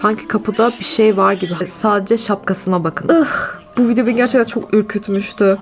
Sanki kapıda bir şey var gibi. Sadece şapkasına bakın. Ih, bu video beni gerçekten çok ürkütmüştü.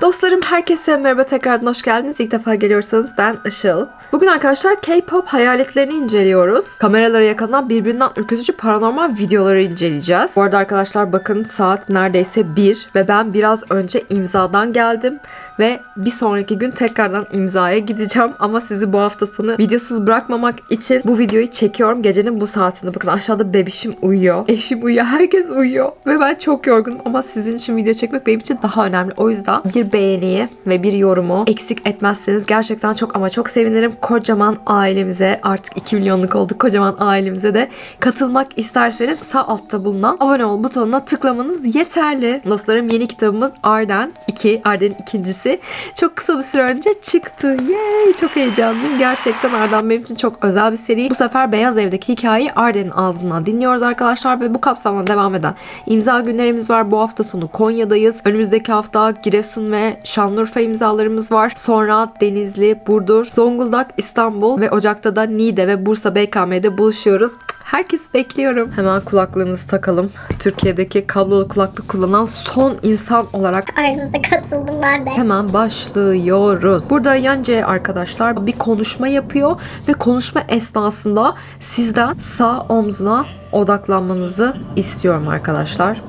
Dostlarım herkese merhaba tekrardan hoş geldiniz. İlk defa geliyorsanız ben Işıl. Bugün arkadaşlar K-pop hayaletlerini inceliyoruz. Kameralara yakalanan birbirinden ürkütücü paranormal videoları inceleyeceğiz. Bu arada arkadaşlar bakın saat neredeyse 1 ve ben biraz önce imzadan geldim ve bir sonraki gün tekrardan imzaya gideceğim ama sizi bu hafta sonu videosuz bırakmamak için bu videoyu çekiyorum. Gecenin bu saatinde bakın aşağıda bebişim uyuyor. Eşim uyuyor. Herkes uyuyor. Ve ben çok yorgunum ama sizin için video çekmek benim için daha önemli. O yüzden bir beğeniyi ve bir yorumu eksik etmezseniz gerçekten çok ama çok sevinirim. Kocaman ailemize artık 2 milyonluk olduk. Kocaman ailemize de katılmak isterseniz sağ altta bulunan abone ol butonuna tıklamanız yeterli. Dostlarım yeni kitabımız Arden 2. Arden'in ikincisi. Çok kısa bir süre önce çıktı. Yay! Çok heyecanlıyım. Gerçekten Arden benim için çok özel bir seri. Bu sefer Beyaz Ev'deki hikayeyi Arden'in ağzından dinliyoruz arkadaşlar ve bu kapsamda devam eden imza günlerimiz var. Bu hafta sonu Konya'dayız. Önümüzdeki hafta Giresun ve Şanlıurfa imzalarımız var. Sonra Denizli, Burdur, Zonguldak, İstanbul ve Ocak'ta da Niğde ve Bursa BKM'de buluşuyoruz. Herkesi bekliyorum. Hemen kulaklığımızı takalım. Türkiye'deki kablolu kulaklık kullanan son insan olarak Aranıza katıldım ben de. Hemen başlıyoruz. Burada Yance arkadaşlar bir konuşma yapıyor ve konuşma esnasında sizden sağ omzuna odaklanmanızı istiyorum arkadaşlar.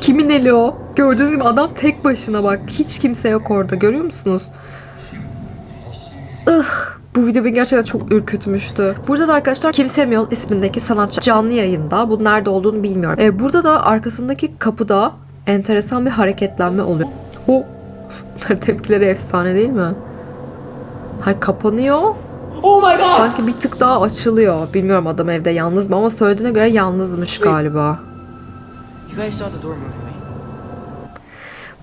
Kimin eli o? Gördüğünüz gibi adam tek başına bak. Hiç kimse yok orada. Görüyor musunuz? Ih, bu video beni gerçekten çok ürkütmüştü. Burada da arkadaşlar Kim Samuel ismindeki sanatçı canlı yayında. Bu nerede olduğunu bilmiyorum. Ee, burada da arkasındaki kapıda enteresan bir hareketlenme oluyor. O tepkileri efsane değil mi? Hayır kapanıyor. Oh my god! Sanki bir tık daha açılıyor. Bilmiyorum adam evde yalnız mı ama söylediğine göre yalnızmış galiba. You guys saw the door right?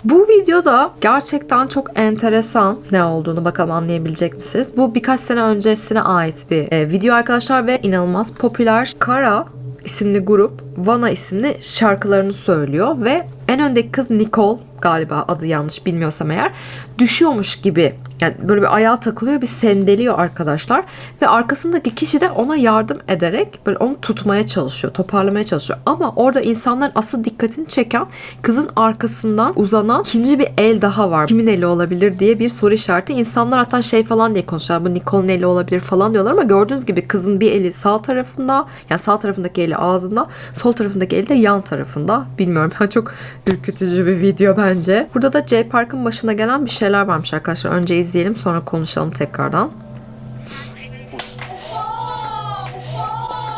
Bu videoda gerçekten çok enteresan ne olduğunu bakalım anlayabilecek misiniz? Bu birkaç sene öncesine ait bir e, video arkadaşlar ve inanılmaz popüler. Kara isimli grup Vana isimli şarkılarını söylüyor ve en öndeki kız Nicole galiba adı yanlış bilmiyorsam eğer düşüyormuş gibi yani böyle bir ayağa takılıyor bir sendeliyor arkadaşlar. Ve arkasındaki kişi de ona yardım ederek böyle onu tutmaya çalışıyor toparlamaya çalışıyor. Ama orada insanların asıl dikkatini çeken kızın arkasından uzanan ikinci bir el daha var. Kimin eli olabilir diye bir soru işareti. İnsanlar hatta şey falan diye konuşuyorlar. Bu Nicole'un eli olabilir falan diyorlar ama gördüğünüz gibi kızın bir eli sağ tarafında yani sağ tarafındaki eli ağzında sol tarafındaki eli de yan tarafında. Bilmiyorum çok ürkütücü bir video bence. Burada da J Park'ın başına gelen bir şeyler varmış arkadaşlar. Önce izleyelim sonra konuşalım tekrardan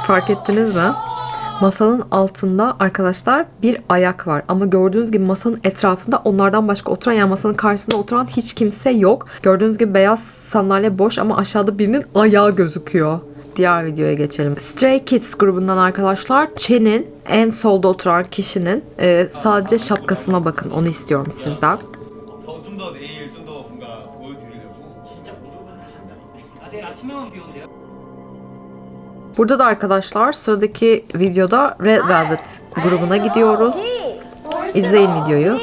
Fark ettiniz mi? Masanın altında arkadaşlar bir ayak var. Ama gördüğünüz gibi masanın etrafında onlardan başka oturan yani masanın karşısında oturan hiç kimse yok. Gördüğünüz gibi beyaz sandalye boş ama aşağıda birinin ayağı gözüküyor. Diğer videoya geçelim. Stray Kids grubundan arkadaşlar Chen'in en solda oturan kişinin e, sadece şapkasına bakın. Onu istiyorum sizden. Burada da arkadaşlar sıradaki videoda Red Velvet grubuna gidiyoruz. İzleyin videoyu.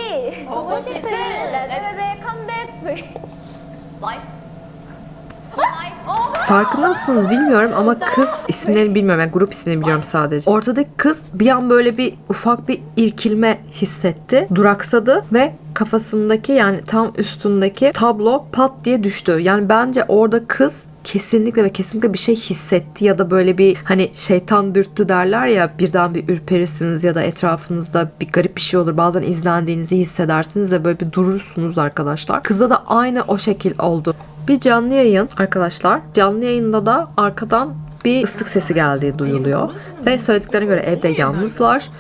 Farkında mısınız bilmiyorum ama kız isimlerini bilmiyorum. Yani grup ismini biliyorum sadece. Ortadaki kız bir an böyle bir ufak bir irkilme hissetti. Duraksadı ve kafasındaki yani tam üstündeki tablo pat diye düştü. Yani bence orada kız kesinlikle ve kesinlikle bir şey hissetti ya da böyle bir hani şeytan dürttü derler ya birden bir ürperisiniz ya da etrafınızda bir garip bir şey olur. Bazen izlendiğinizi hissedersiniz ve böyle bir durursunuz arkadaşlar. Kızda da aynı o şekil oldu. Bir canlı yayın arkadaşlar. Canlı yayında da arkadan bir ıslık sesi geldiği duyuluyor. Ve söylediklerine göre evde yalnızlar.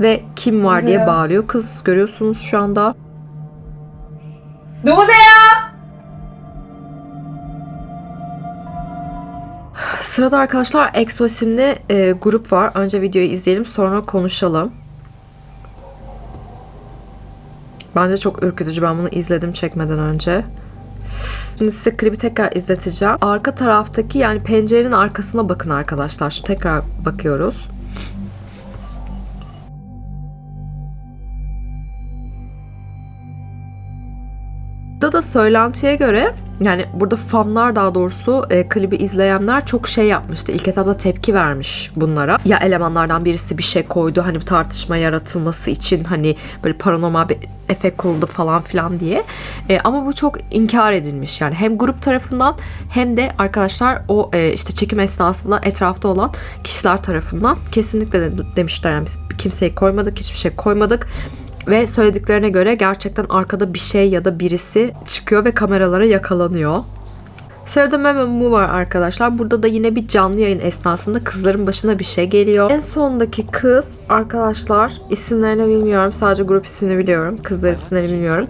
Ve kim var diye bağırıyor kız. Görüyorsunuz şu anda. 누 Sırada arkadaşlar EXO isimli e, grup var. Önce videoyu izleyelim sonra konuşalım. Bence çok ürkütücü. Ben bunu izledim çekmeden önce. Şimdi size klibi tekrar izleteceğim. Arka taraftaki yani pencerenin arkasına bakın arkadaşlar. Şimdi tekrar bakıyoruz. Burada da söylentiye göre yani burada fanlar daha doğrusu e, klibi izleyenler çok şey yapmıştı. İlk etapta tepki vermiş bunlara. Ya elemanlardan birisi bir şey koydu hani bir tartışma yaratılması için hani böyle paranormal bir efekt kuruldu falan filan diye. E, ama bu çok inkar edilmiş yani hem grup tarafından hem de arkadaşlar o e, işte çekim esnasında etrafta olan kişiler tarafından kesinlikle de demişler yani biz kimseyi koymadık hiçbir şey koymadık. Ve söylediklerine göre gerçekten arkada bir şey ya da birisi çıkıyor ve kameralara yakalanıyor. Sırada Meme Mu var arkadaşlar. Burada da yine bir canlı yayın esnasında kızların başına bir şey geliyor. En sondaki kız arkadaşlar isimlerini bilmiyorum. Sadece grup ismini biliyorum. Kızlar isimlerini bilmiyorum.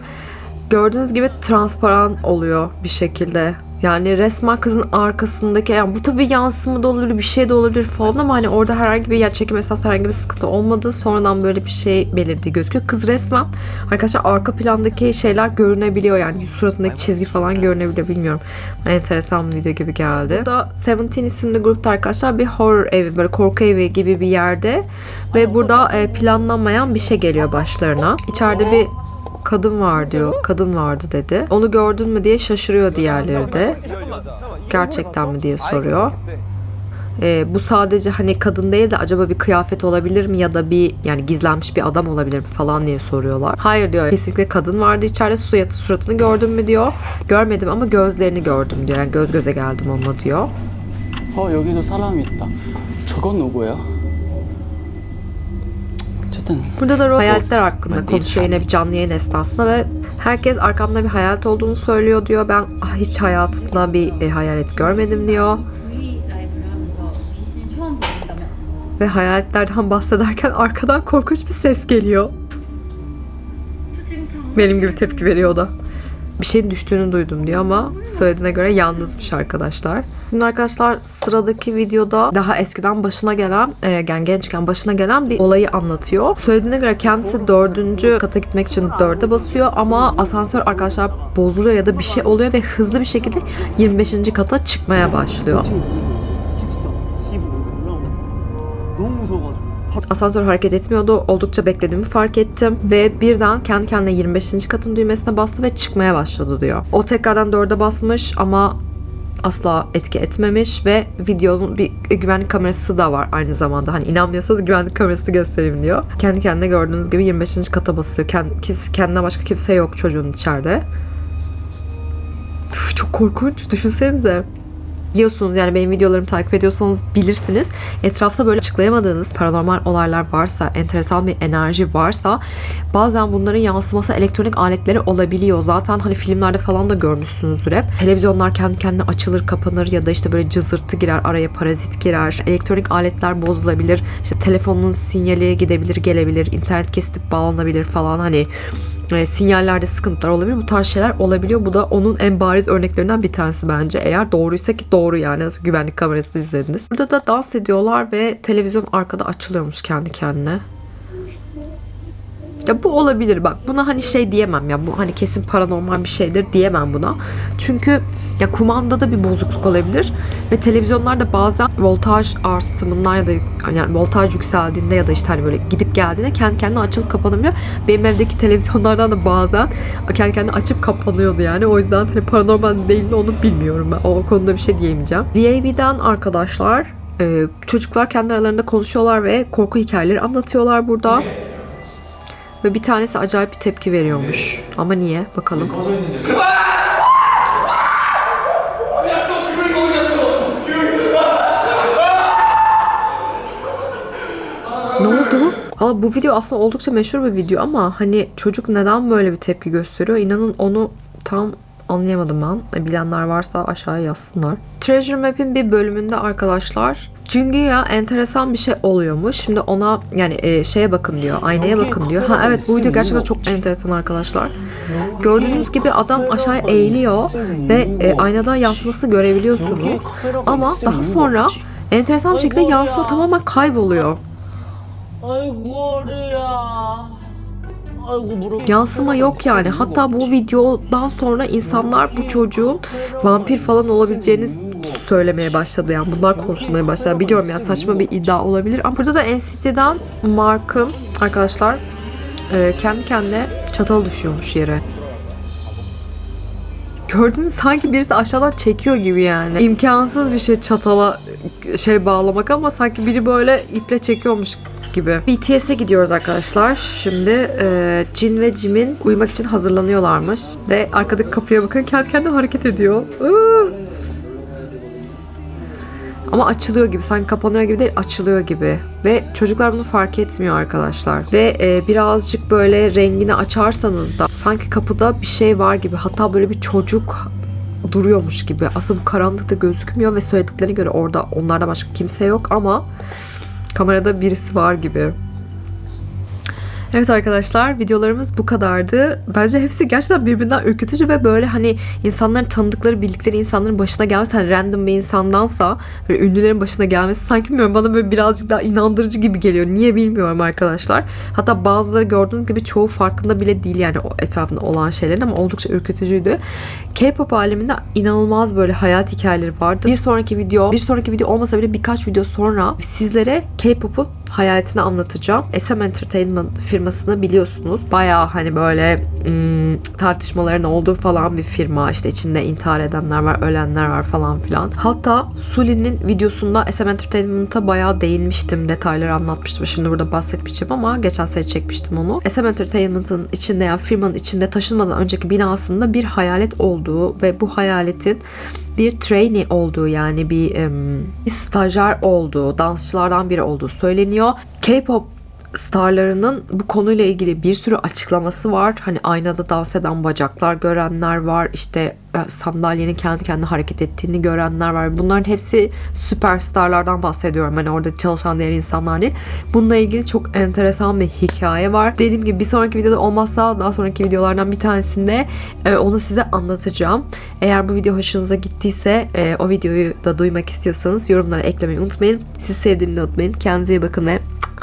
Gördüğünüz gibi transparan oluyor bir şekilde. Yani resmen kızın arkasındaki yani bu tabii yansıma da olabilir bir şey de olabilir falan ama hani orada herhangi bir yer çekim esas herhangi bir sıkıntı olmadı. Sonradan böyle bir şey belirdiği gözüküyor. Kız resmen arkadaşlar arka plandaki şeyler görünebiliyor yani suratındaki çizgi falan görünebiliyor bilmiyorum. Enteresan bir video gibi geldi. Burada Seventeen isimli grupta arkadaşlar bir horror evi böyle korku evi gibi bir yerde ve burada e, planlanmayan bir şey geliyor başlarına. İçeride bir kadın var diyor. Kadın vardı dedi. Onu gördün mü diye şaşırıyor diğerleri de. Gerçekten mi diye soruyor. Ee, bu sadece hani kadın değil de acaba bir kıyafet olabilir mi ya da bir yani gizlenmiş bir adam olabilir mi falan diye soruyorlar. Hayır diyor. Kesinlikle kadın vardı içeride suratı suratını gördün mü diyor. Görmedim ama gözlerini gördüm diyor. Yani göz göze geldim onunla diyor. 어 여기도 사람이 있다. 저건 누구야? Burada da hayaletler hakkında konuşuyor yine bir canlı yayın esnasında ve herkes arkamda bir hayalet olduğunu söylüyor diyor. Ben ah, hiç hayatımda bir e, hayalet görmedim diyor. Ve hayaletlerden bahsederken arkadan korkunç bir ses geliyor. Benim gibi tepki veriyor o da. Bir şeyin düştüğünü duydum diyor ama söylediğine göre yalnızmış arkadaşlar. Şimdi arkadaşlar sıradaki videoda daha eskiden başına gelen, e, yani gençken başına gelen bir olayı anlatıyor. Söylediğine göre kendisi dördüncü kata gitmek için dörde basıyor ama asansör arkadaşlar bozuluyor ya da bir şey oluyor ve hızlı bir şekilde 25. kata çıkmaya başlıyor. Asansör hareket etmiyordu. Oldukça beklediğimi fark ettim. Ve birden kendi kendine 25. katın düğmesine bastı ve çıkmaya başladı diyor. O tekrardan 4'e basmış ama asla etki etmemiş ve videonun bir güvenlik kamerası da var aynı zamanda. Hani inanmıyorsanız güvenlik kamerası göstereyim diyor. Kendi kendine gördüğünüz gibi 25. kata basılıyor. Kendi, kimse, kendine başka kimse yok çocuğun içeride. Çok korkunç. Düşünsenize biliyorsunuz yani benim videolarımı takip ediyorsanız bilirsiniz. Etrafta böyle açıklayamadığınız paranormal olaylar varsa, enteresan bir enerji varsa bazen bunların yansıması elektronik aletleri olabiliyor. Zaten hani filmlerde falan da görmüşsünüzdür hep. Televizyonlar kendi kendine açılır, kapanır ya da işte böyle cızırtı girer, araya parazit girer. Elektronik aletler bozulabilir. İşte telefonun sinyali gidebilir, gelebilir. internet kesilip bağlanabilir falan hani e, sinyallerde sıkıntılar olabilir. Bu tarz şeyler olabiliyor. Bu da onun en bariz örneklerinden bir tanesi bence. Eğer doğruysa ki doğru yani. Güvenlik kamerasını izlediniz. Burada da dans ediyorlar ve televizyon arkada açılıyormuş kendi kendine. Ya bu olabilir bak buna hani şey diyemem ya bu hani kesin paranormal bir şeydir diyemem buna. Çünkü ya kumandada bir bozukluk olabilir ve televizyonlarda bazen voltaj artısından ya da yani voltaj yükseldiğinde ya da işte hani böyle gidip geldiğinde kendi kendine açılıp kapanabiliyor. Benim evdeki televizyonlardan da bazen kendi kendine açıp kapanıyordu yani. O yüzden hani paranormal değil mi onu bilmiyorum ben. O konuda bir şey diyemeyeceğim. VAV'den arkadaşlar çocuklar kendi aralarında konuşuyorlar ve korku hikayeleri anlatıyorlar burada. Ve bir tanesi acayip bir tepki veriyormuş. Ama niye? Bakalım. Ne oldu? Valla bu video aslında oldukça meşhur bir video ama hani çocuk neden böyle bir tepki gösteriyor? İnanın onu tam Anlayamadım ben. E, bilenler varsa aşağıya yazsınlar. Treasure Map'in bir bölümünde arkadaşlar Junguya enteresan bir şey oluyormuş. Şimdi ona yani e, şeye bakın diyor. Aynaya bakın diyor. Ha evet bu video gerçekten çok enteresan arkadaşlar. Gördüğünüz gibi adam aşağı eğiliyor ve e, aynada yansımasını görebiliyorsunuz. Ama daha sonra enteresan bir şekilde yansıma tamamen kayboluyor. Ay ya. Yansıma yok yani. Hatta bu videodan sonra insanlar bu çocuğun vampir falan olabileceğini söylemeye başladı yani. Bunlar konuşulmaya başladı. Biliyorum ya saçma bir iddia olabilir. Ama burada da NCT'den Mark'ın arkadaşlar e, kendi kendine çatal düşüyormuş yere. Gördünüz sanki birisi aşağıdan çekiyor gibi yani. İmkansız bir şey çatala şey bağlamak ama sanki biri böyle iple çekiyormuş gibi. BTS'e gidiyoruz arkadaşlar. Şimdi e, Jin ve Jim'in uyumak için hazırlanıyorlarmış. Ve arkadaki kapıya bakın kendi kendine hareket ediyor. Iıı. Ama açılıyor gibi. Sanki kapanıyor gibi değil açılıyor gibi. Ve çocuklar bunu fark etmiyor arkadaşlar. Ve e, birazcık böyle rengini açarsanız da sanki kapıda bir şey var gibi. Hatta böyle bir çocuk duruyormuş gibi. Aslında bu karanlıkta gözükmüyor ve söylediklerine göre orada onlarda başka kimse yok ama kamerada birisi var gibi. Evet arkadaşlar videolarımız bu kadardı. Bence hepsi gerçekten birbirinden ürkütücü ve böyle hani insanların tanıdıkları, bildikleri insanların başına gelmesi hani random bir insandansa böyle ünlülerin başına gelmesi sanki bilmiyorum bana böyle birazcık daha inandırıcı gibi geliyor. Niye bilmiyorum arkadaşlar. Hatta bazıları gördüğünüz gibi çoğu farkında bile değil yani o etrafında olan şeylerin ama oldukça ürkütücüydü. K-pop aleminde inanılmaz böyle hayat hikayeleri vardı. Bir sonraki video, bir sonraki video olmasa bile birkaç video sonra sizlere K-pop'un hayaletini anlatacağım. SM Entertainment firmasını biliyorsunuz. Bayağı hani böyle ım, tartışmaların olduğu falan bir firma. İşte içinde intihar edenler var, ölenler var falan filan. Hatta Suli'nin videosunda SM Entertainment'a bayağı değinmiştim. Detayları anlatmıştım. Şimdi burada bahsetmeyeceğim ama geçen sene çekmiştim onu. SM Entertainment'ın içinde yani firmanın içinde taşınmadan önceki binasında bir hayalet olduğu ve bu hayaletin bir trainee olduğu yani bir, em, bir stajyer olduğu, dansçılardan biri olduğu söyleniyor. K-pop starlarının bu konuyla ilgili bir sürü açıklaması var. Hani aynada dans eden bacaklar görenler var. İşte e, sandalyenin kendi kendine hareket ettiğini görenler var. Bunların hepsi süperstarlardan bahsediyorum. Hani orada çalışan diğer insanlar değil. Bununla ilgili çok enteresan bir hikaye var. Dediğim gibi bir sonraki videoda olmazsa daha sonraki videolardan bir tanesinde e, onu size anlatacağım. Eğer bu video hoşunuza gittiyse e, o videoyu da duymak istiyorsanız yorumlara eklemeyi unutmayın. Sizi sevdiğimi unutmayın. Kendinize iyi bakın ve